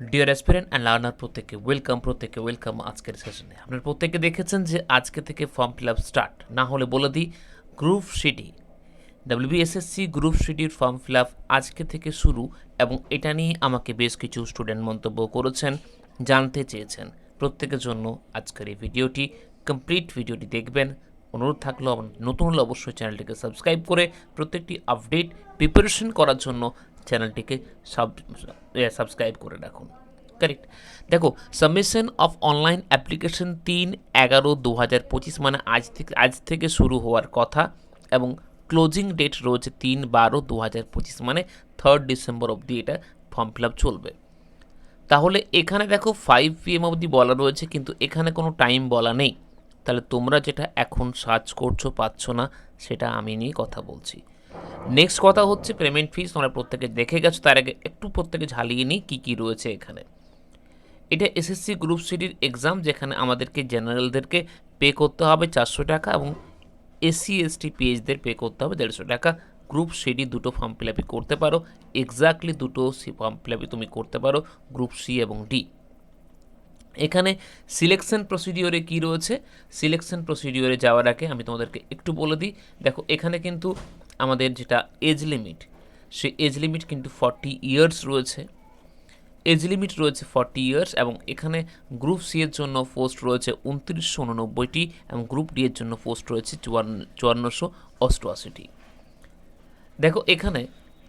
Deer aspirant and learner প্রত্যেকে welcome প্রত্যেকে welcome আজকের সেশনে আপনার প্রত্যেকে দেখেছেন যে আজকে থেকে ফর্ম ফিল আপ স্টার্ট না হলে বলে দিই গ্রুপ সিটি ডাব্লিউবিএসএসসি গ্রুপ সিটির ফর্ম ফিল আপ আজকে থেকে শুরু এবং এটা নিয়ে আমাকে বেশ কিছু স্টুডেন্ট মন্তব্য করেছেন, জানতে চেয়েছেন। প্রত্যেকের জন্য আজকের এই ভিডিওটি কমপ্লিট ভিডিওটি দেখবেন। অনুরোধ থাকল, নতুন হলে অবশ্যই চ্যানেলটিকে সাবস্ক্রাইব করে প্রত্যেকটি আপডেট প্রিপারেশন করার জন্য চ্যানেলটিকে সাব সাবস্ক্রাইব করে রাখুন। কারেক্ট দেখো সাবমিশন অফ অনলাইন অ্যাপ্লিকেশন তিন এগারো দু হাজার পঁচিশ মানে আজ থেকে আজ থেকে শুরু হওয়ার কথা এবং ক্লোজিং ডেট রয়েছে তিন বারো দু হাজার পঁচিশ মানে থার্ড ডিসেম্বর অবধি এটা ফর্ম ফিল আপ চলবে। তাহলে এখানে দেখো ফাইভ পিএম অবধি বলা রয়েছে, কিন্তু এখানে কোনো টাইম বলা নেই। তাহলে তোমরা যেটা এখন সার্চ করছ, পাচ্ছ না, সেটা আমি নিয়ে কথা বলছি। নেক্সট কথা হচ্ছে পেমেন্ট ফিস তোমরা প্রত্যেকে দেখে গেছো, তার আগে একটু প্রত্যেকে ঝালিয়ে নিই কী কী রয়েছে এখানে। এটা এসএসসি গ্রুপ সিটির এক্সাম যেখানে আমাদেরকে জেনারেলদেরকে পে করতে হবে চারশো টাকা এবং এসসি এসটি পিএইচদের পে করতে হবে দেড়শো টাকা। গ্রুপ সিডি দুটো ফর্ম ফিল করতে পারো। এক্স্যাক্টলি দুটো সি ফর্ম ফিল তুমি করতে পারো গ্রুপ সি এবং ডি এখানে সিলেকশন প্রসিডিওরে কি রয়েছে? সিলেকশন প্রসিডিওরে যাওয়ার আগে আমি তোমাদেরকে একটু বলে দিই। দেখো, এখানে কিন্তু আমাদের যেটা এজ লিমিট সেই এজ লিমিট কিন্তু ফর্টি ইয়ার্স রয়েছে। এজ লিমিট রয়েছে ফর্টি ইয়ার্স এবং এখানে গ্রুপ সি এর জন্য পোস্ট রয়েছে উনত্রিশশো উননব্বইটি এবং গ্রুপ ডি এর জন্য পোস্ট রয়েছে চুয়ান্ন, চুয়ান্নশো অষ্টআশিটি। দেখো, এখানে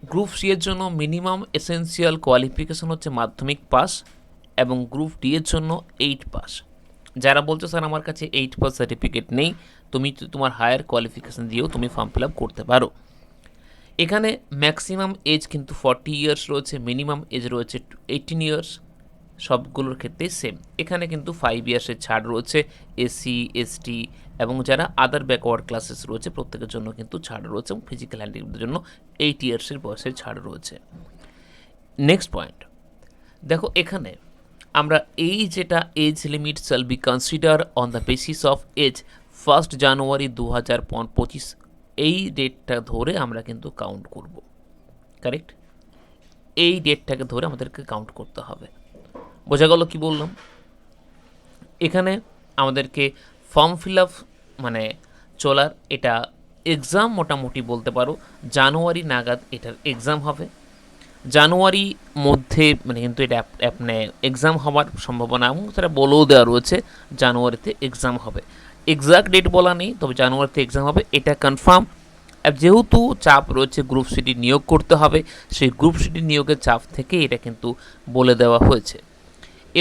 গ্রুপ সি এর জন্য মিনিমাম এসেন্সিয়াল কোয়ালিফিকেশন হচ্ছে মাধ্যমিক পাস এবং গ্রুপ ডি এর জন্য এইট পাস যারা বলছো, স্যার, আমার কাছে এইট পাস সার্টিফিকেট নেই, তুমি তোমার হায়ার কোয়ালিফিকেশান দিয়েও তুমি ফর্ম ফিল আপ করতে পারো। এখানে ম্যাক্সিমাম এজ কিন্তু ফর্টি ইয়ার্স রয়েছে মিনিমাম এজ রয়েছে এইটিন ইয়ার্স সবগুলোর ক্ষেত্রেই সেম এখানে কিন্তু ফাইভ ইয়ার্সের ছাড় রয়েছে এসসি এসটি এবং যারা আদার ব্যাকওয়ার্ড ক্লাসেস রয়েছে, প্রত্যেকের জন্য কিন্তু ছাড় রয়েছে এবং ফিজিক্যাল হ্যান্ডিক্যাপের জন্য এইট ইয়ার্সের বয়সের ছাড় রয়েছে। নেক্সট পয়েন্ট দেখো এখানে আমরা এই যেটা age limit shall be consider on the basis of age first January দু হাজার পঁচিশ। এই ডেটটা ধরে আমরা কিন্তু কাউন্ট করব। কারেক্ট এই ডেটটাকে ধরে আমাদেরকে কাউন্ট করতে হবে। বোঝা গেল কি বললাম? এখানে আমাদেরকে ফর্ম ফিল আপ মানে চলার এটা এক্সাম মোটামুটি বলতে পারো। জানুয়ারি নাগাদ এটার এক্সাম হবে। জানুয়ারি মধ্যে মানে কিন্তু এটা মানে এক্সাম হওয়ার সম্ভাবনা এবং সেটা বলেও দেওয়া রয়েছে, জানুয়ারিতে এক্সাম হবে। এক্সাক্ট ডেট বলা নেই, তবে জানুয়ারিতে এক্সাম হবে, এটা কনফার্ম যেহেতু চাপ রয়েছে গ্রুপ সিটি নিয়োগ করতে হবে, সেই গ্রুপ সিটি নিয়োগের চাপ থেকে এটা কিন্তু বলে দেওয়া হয়েছে।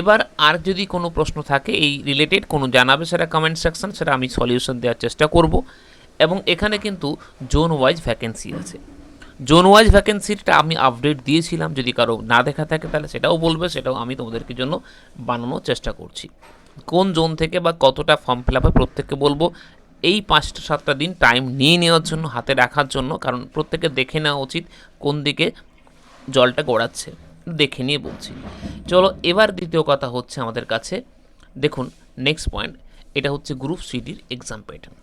এবার আর যদি কোনো প্রশ্ন থাকে, এই রিলেটেড কোনো জানাবে সেটা কমেন্ট সেকশন সেটা আমি সলিউশন দেওয়ার চেষ্টা করব। এবং এখানে কিন্তু জোন ওয়াইজ ভ্যাকেন্সি আছে। জোন ওয়াইজ ভ্যাকেন্সিটা আমি আপডেট দিয়েছিলাম, যদি কারও না দেখা থাকে তাহলে সেটাও বলবে, সেটাও আমি তোমাদেরকে জন্য বানানোর চেষ্টা করছি। কোন জোন থেকে বা কতটা ফর্ম ফিল আপে প্রত্যেককে বলব, এই পাঁচটা সাতটা দিন টাইম নিয়ে নেওয়ার জন্য, হাতে রাখার জন্য, কারণ প্রত্যেকে দেখে নেওয়া উচিত কোন দিকে জলটা গড়াচ্ছে। দেখে নিয়ে বলছি। চলো এবার দ্বিতীয় কথা হচ্ছে আমাদের কাছে, দেখুন নেক্সট পয়েন্ট এটা হচ্ছে গ্রুপ সিডির এক্সাম প্যাটার্ন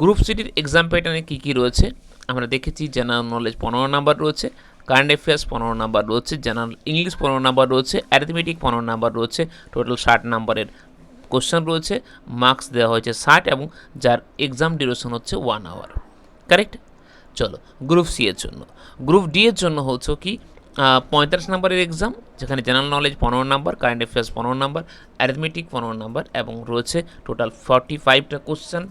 গ্রুপ সিডির এক্সাম প্যাটার্নে কী কী রয়েছে? আমরা দেখেছি জেনারেল নলেজ পনেরো নাম্বার রয়েছে কারেন্ট অ্যাফেয়ার্স পনেরো নাম্বার রয়েছে জেনারেল ইংলিশ পনেরো নাম্বার রয়েছে অ্যারিথমেটিক পনেরো নাম্বার রয়েছে টোটাল ষাট নাম্বারের কোশ্চেন রয়েছে মার্কস দেওয়া হয়েছে ষাট এবং যার এক্সাম ডিউরেশন হচ্ছে ওয়ান আওয়ার কারেক্ট চলো গ্রুপ সি এর জন্য। গ্রুপ ডি এর জন্য হচ্ছে কি পঁয়তাল্লিশ নম্বরের এক্সাম যেখানে জেনারেল নলেজ পনেরো নাম্বার কারেন্ট অ্যাফেয়ার্স পনেরো নাম্বার অ্যারিথমেটিক পনেরো নাম্বার এবং রয়েছে টোটাল ফর্টি ফাইভটা কোশ্চেন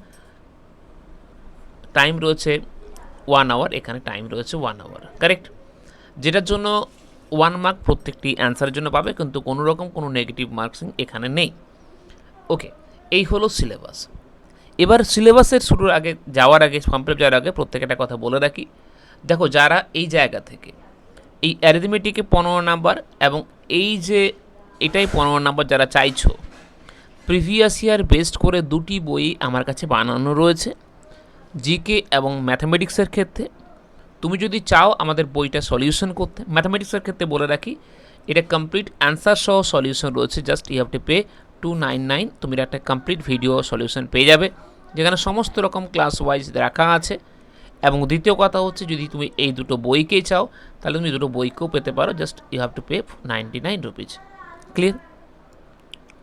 টাইম রয়েছে ওয়ান আওয়ার এখানে টাইম রয়েছে ওয়ান আওয়ার কারেক্ট যেটার জন্য ওয়ান মার্ক প্রত্যেকটি অ্যান্সারের জন্য পাবে, কিন্তু কোনো রকম কোনো নেগেটিভ মার্কসিং এখানে নেই। ওকে এই হলো সিলেবাস এবার সিলেবাসের শুরুর আগে, যাওয়ার আগে ফর্ম যাওয়ার আগে প্রত্যেকে একটা কথা বলে রাখি। দেখো, যারা এই জায়গা থেকে, এই অ্যারিথমেটিকে পনেরো নাম্বার এবং এই যে এটাই পনেরো নাম্বার যারা চাইছো প্রিভিয়াস ইয়ার বেস্ট করে দুটি বই আমার কাছে বানানো রয়েছে। জিকে এবং ম্যাথামেটিক্সের ক্ষেত্রে, তুমি যদি চাও আমাদের বইটা সলিউশন করতে, ম্যাথামেটিক্সের ক্ষেত্রে বলে রাখি, এটা কমপ্লিট অ্যান্সার সহ সলিউশন রয়েছে, just you have to pay two nine nine, তুমি একটা কমপ্লিট ভিডিও সলিউশন পেয়ে যাবে, যেখানে সমস্ত রকম ক্লাস ওয়াইজ রাখা আছে। এবং দ্বিতীয় কথা হচ্ছে, যদি তুমি এই দুটো বইকেই চাও, তাহলে তুমি দুটো বইকেও পেতে পারো, just you have to pay ninety nine rupees clear?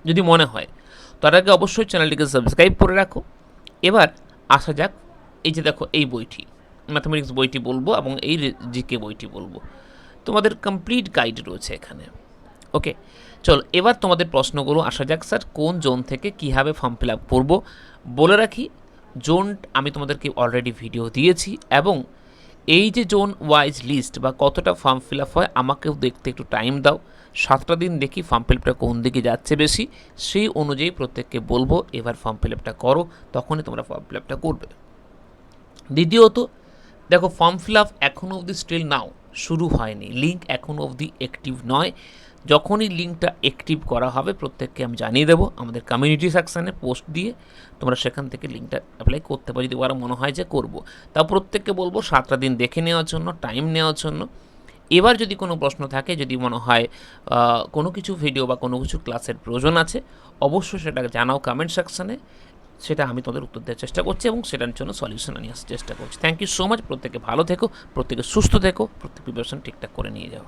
যদি মনে হয় তার আগে অবশ্যই চ্যানেলটিকে সাবস্ক্রাইব করে রাখো। এবার আসা যাক এই যে দেখো, এই বইটি ম্যাথামেটিক্স বইটি বলব এবং এই জিকে বইটি বলব। তোমাদের কমপ্লিট গাইড রয়েছে এখানে। ওকে, চলো এবার তোমাদের প্রশ্নগুলো আসা যাক, স্যার, কোন জোন থেকে কীভাবে ফর্ম ফিল আপ করব? বলে রাখি, জোন আমি তোমাদেরকে অলরেডি ভিডিও দিয়েছি এবং এই যে জোন ওয়াইজ লিস্ট বা কতটা ফর্ম ফিল আপ হয়, আমাকেও দেখতে একটু টাইম দাও। সাতটা দিন দেখি ফর্ম ফিল আপটা কোন দিকে যাচ্ছে বেশি, সেই অনুযায়ী প্রত্যেককে বলব, এবার ফর্ম ফিল আপটা করো, তখনই তোমরা ফর্ম ফিল আপটা করবে। দ্বিতীয়ত, দেখো ফর্ম ফিল আপ এখনও অবধি স্টিল নাও শুরু হয়নি। লিঙ্ক এখনও অবধি অ্যাক্টিভ নয়। যখনই লিঙ্কটা অ্যাক্টিভ করা হবে, প্রত্যেককে আমি জানিয়ে দেবো আমাদের কমিউনিটি সেকশানে পোস্ট দিয়ে তোমরা সেখান থেকে লিঙ্কটা অ্যাপ্লাই করতে পারো। যদি ওরা মনে হয় যে করব তা প্রত্যেককে বলব সাতটা দিন দেখে নেওয়ার জন্য টাইম নেওয়ার জন্য। এবার যদি কোনো প্রশ্ন থাকে, যদি মনে হয় কোনো কিছু ভিডিও বা কোনো কিছু ক্লাসের প্রয়োজন আছে, অবশ্যই সেটাকে জানাও কমেন্ট সেকশানে সেটা আমি তোমাদের উত্তর দেওয়ার চেষ্টা করছি এবং সেটার জন্য সলিউশন নিয়ে আসার চেষ্টা করছি। থ্যাংক ইউ সো মাচ প্রত্যেকে ভালো থেকো, প্রত্যেকে সুস্থ থেকো, প্রত্যেক প্রিপারেশন ঠিকঠাক করে নিয়ে যাও।